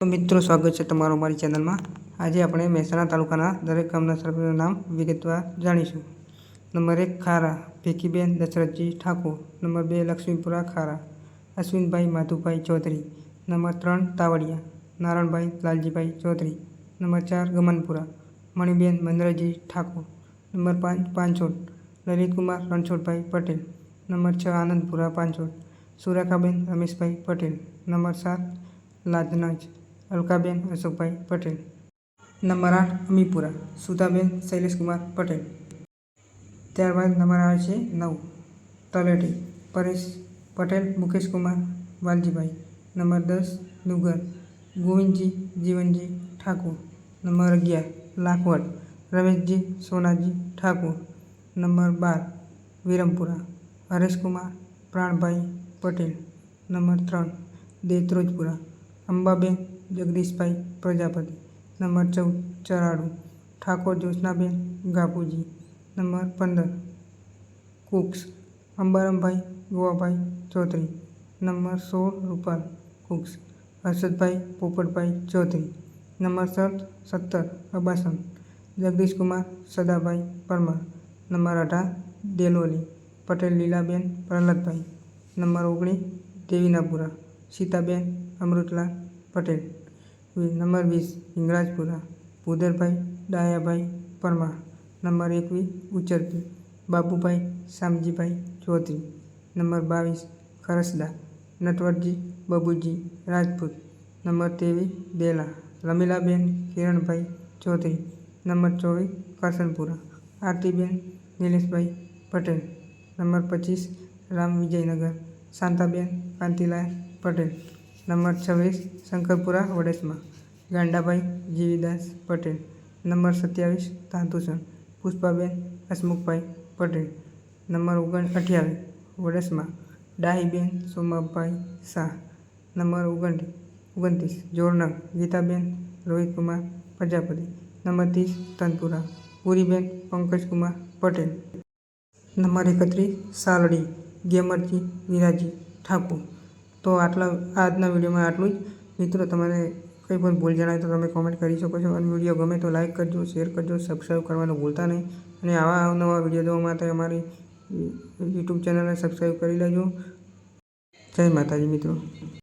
તો મિત્રો, સ્વાગત છે તમારું અમારી ચેનલમાં. આજે આપણે મહેસાણા તાલુકાના દરેક ગામના સરપંચનું નામ વિગતવાર જાણીશું. નંબર એક, ખારા. ભીખીબેન દશરથજી ઠાકોર. નંબર બે, લક્ષ્મીપુરા ખારા. અશ્વિનભાઈ માધુભાઈ ચૌધરી. નંબર ત્રણ, તાવડિયા. નારણભાઈ લાલજીભાઈ ચૌધરી. નંબર ચાર, ગમનપુરા. મણિબેન મહેન્દ્રજી ઠાકોર. નંબર પાંચ પાંચોડ લલિતકુમાર રણછોડભાઈ પટેલ. નંબર છ, આનંદપુરા પાંચોડ સુરેખાબેન રમેશભાઈ પટેલ. નંબર સાત લાદનજ અલકાબેન અશોકભાઈ પટેલ. નંબર આઠ, અમીપુરા. સુધાબેન શૈલેષકુમાર પટેલ. ત્યારબાદ નંબર આવે છે નવ, તલેટી. પરેશ પટેલ, મુકેશકુમાર વાલજીભાઈ. નંબર દસ, નુગર. ગોવિંદજી, જીવનજી ઠાકોર. નંબર અગિયાર, લાખવડ. રમેશજી, સોનાજી ઠાકોર. નંબર બાર, વિરમપુરા. હરેશકુમાર પ્રાણભાઈ પટેલ. નંબર ત્રણ, દેત્રોજપુરા. અંબાબેન જગદીશભાઈ પ્રજાપતિ. નંબર ચૌદ, ચરાડુ. ઠાકોર જ્યોત્સનાબેન ગાપુજી. નંબર પંદર, કુક્સ. અંબારામભાઈ ગોવાભાઈ ચૌધરી. નંબર સોળ, રૂપાલ કુક્સ. હર્ષદભાઈ પોપટભાઈ ચૌધરી. નંબર સત, સત્તર, અબાસન. જગદીશકુમાર સદાભાઈ પરમાર. નંબર અઢાર, દેલોલી. પટેલ લીલાબેન પ્રહલાદભાઈ. નંબર ઓગણીસ દેવીનાપુરા સીતાબેન અમૃતલાલ પટેલ. નંબર વીસ હિંગરાજપુરા ભૂદરભાઈ, ડાયાભાઈ પરમાર. નંબર એકવીસ ઉચરતી. બાબુભાઈ, શામજીભાઈ ચૌધરી. નંબર બાવીસ, ખરસદા. નટવરજી, બબુજી, રાજપૂત. નંબર ત્રેવીસ બેલા રમીલાબેન, કિરણભાઈ ચૌધરી. નંબર ચોવીસ, કરસનપુરા. આરતીબેન, નિલેશભાઈ પટેલ. નંબર પચીસ, રામ વિજયનગર. શાંતાબેન, કાંતિલાલ પટેલ. નંબર છવ્વીસ, શંકરપુરા વડેસમાં ગાંડાભાઈ જીવીદાસ પટેલ. નંબર સત્યાવીસ તાંતુસણ પુષ્પાબેન હસમુખભાઈ પટેલ. નંબર ઓગણ અઠ્યાવીસ વડેસમાં ડાહીબેન સોમાભાઈ શાહ. નંબર ઓગણત્રીસ ઓગણત્રીસ જોરનગ ગીતાબેન રોહિતકુમાર પ્રજાપતિ. નંબર ત્રીસ, તનપુરા. પુરીબેન પંકજકુમાર પટેલ. નંબર એકત્રીસ, સાલડી ગેમરજી વિરાજી ઠાકોર. તો આટલા, આજના વિડીયોમાં આટલું જ. મિત્રો, તમારે કંઈ પણ ભૂલ જણાય તો તમે કોમેન્ટ કરી શકો છો. અને વીડિયો ગમે તો લાઇક કરજો શેર કરજો સબસ્ક્રાઈબ કરવાનું ભૂલતા નહીં. અને આવા અવનવા વીડિયો જોવા માટે અમારી યુટ્યુબ ચેનલને સબસ્ક્રાઈબ કરી લેજો. જય માતાજી મિત્રો.